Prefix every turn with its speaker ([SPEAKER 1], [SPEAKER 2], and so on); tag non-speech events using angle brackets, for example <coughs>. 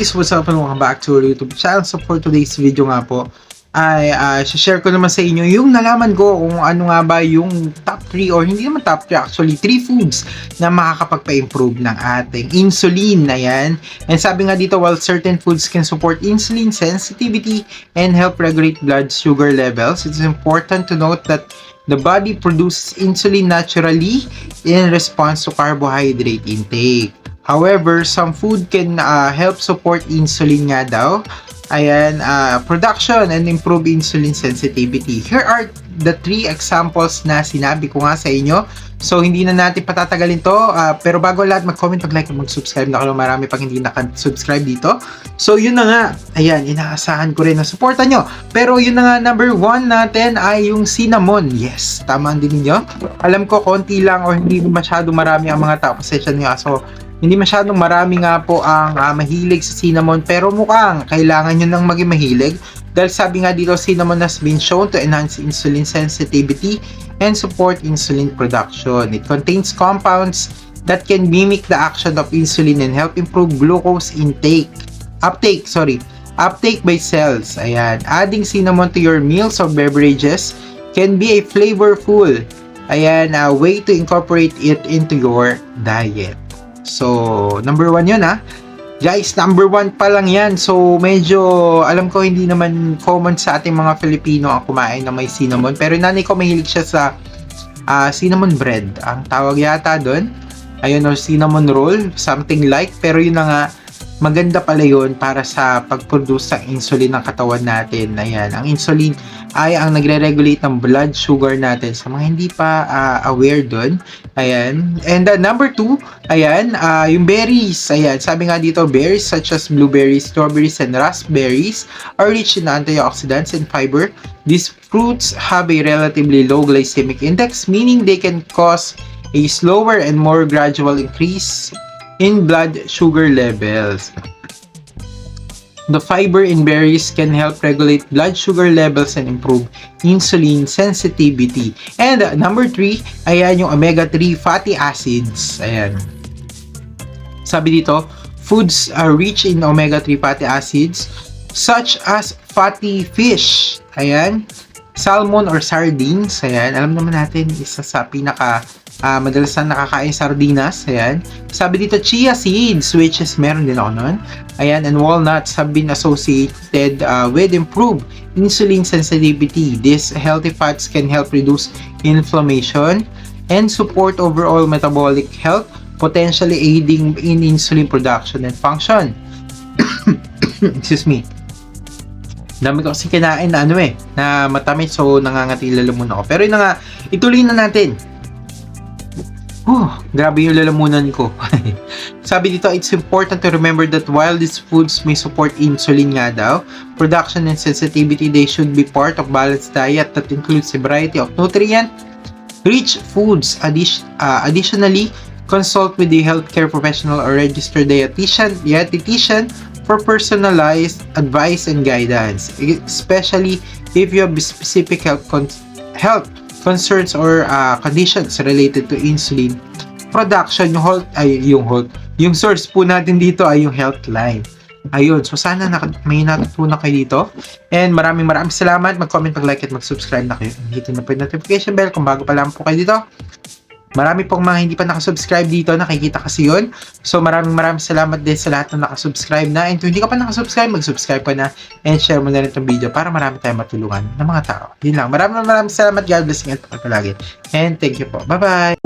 [SPEAKER 1] guys, what's up and welcome back to our YouTube channel. So for today's video nga po, ay uh, share ko naman sa inyo yung nalaman ko kung ano nga ba yung top 3 or hindi naman top 3 actually 3 foods na makakapagpa-improve ng ating insulin. Ayan. And sabi nga dito, while certain foods can support insulin sensitivity and help regulate blood sugar levels, it's important to note that the body produces insulin naturally in response to carbohydrate intake. However, some food can uh, help support insulin nga daw. Ayan, uh, production and improve insulin sensitivity. Here are the three examples na sinabi ko nga sa inyo. So, hindi na natin patatagalin to. Uh, pero bago lahat, mag-comment, mag-like, mag-subscribe na kayo. Marami pang hindi naka-subscribe dito. So, yun na nga. Ayan, inaasahan ko rin na suporta nyo. Pero yun na nga, number one natin ay yung cinnamon. Yes, tama din ninyo. Alam ko, konti lang or hindi masyado marami ang mga tao. Pasensya nyo. So, hindi masyadong marami nga po ang uh, mahilig sa cinnamon pero mukhang kailangan nyo nang maging mahilig dahil sabi nga dito cinnamon has been shown to enhance insulin sensitivity and support insulin production. It contains compounds that can mimic the action of insulin and help improve glucose intake. Uptake, sorry. Uptake by cells. Ayan. Adding cinnamon to your meals or beverages can be a flavorful ayan, a way to incorporate it into your diet. So, number one yun ha. Guys, number one pa lang yan. So, medyo, alam ko hindi naman common sa ating mga Filipino ang kumain na may cinnamon. Pero nanay ko mahilig siya sa uh, cinnamon bread. Ang tawag yata doon. Ayun, or cinnamon roll. Something like. Pero yun na nga, maganda pala yun para sa pag-produce ng insulin ng katawan natin. Ayan, ang insulin ay ang nagre-regulate ng blood sugar natin sa mga hindi pa uh, aware doon. Ayan. And uh, number two, ayan, uh, yung berries. Ayan, sabi nga dito, berries such as blueberries, strawberries, and raspberries are rich in antioxidants and fiber. These fruits have a relatively low glycemic index, meaning they can cause a slower and more gradual increase in blood sugar levels. The fiber in berries can help regulate blood sugar levels and improve insulin sensitivity. And uh, number 3, ayan yung omega-3 fatty acids. Ayan. Sabi dito, foods are rich in omega-3 fatty acids such as fatty fish. Ayan. Salmon or sardines. Ayan. Alam naman natin, isa sa pinaka uh, madalas na nakakain sardinas. Ayan. Sabi dito, chia seeds, which is meron din ako nun. Ayan, and walnuts have been associated uh, with improved insulin sensitivity. These healthy fats can help reduce inflammation and support overall metabolic health, potentially aiding in insulin production and function. <coughs> Excuse me. Dami ko kasi kinain na ano eh, na matamis so nangangati lalo muna ako. Pero yun nga, ituloy na natin. Oh, grabe yung lalamunan ko. <laughs> Sabi dito, it's important to remember that while these foods may support insulin nga daw, production and sensitivity, they should be part of balanced diet that includes a variety of nutrient-rich foods. Addi- uh, additionally, consult with the healthcare professional or registered dietitian, dietitian for personalized advice and guidance, especially if you have specific health, con- health concerns or uh, conditions related to insulin production, yung halt, ay, yung halt, yung source po natin dito ay yung Healthline. Ayun, so sana na, may natutunan kayo dito. And maraming maraming salamat. Mag-comment, mag-like at mag-subscribe na kayo. Hito na po yung notification bell kung bago pa lang po kayo dito. Marami pong mga hindi pa nakasubscribe dito, nakikita kasi yun. So maraming maraming salamat din sa lahat na nakasubscribe na. And kung hindi ka pa nakasubscribe, mag-subscribe ka na and share mo na rin itong video para marami tayong matulungan ng mga tao. Yun lang. Maraming maraming salamat. God bless you at palagi. And thank you po. Bye-bye!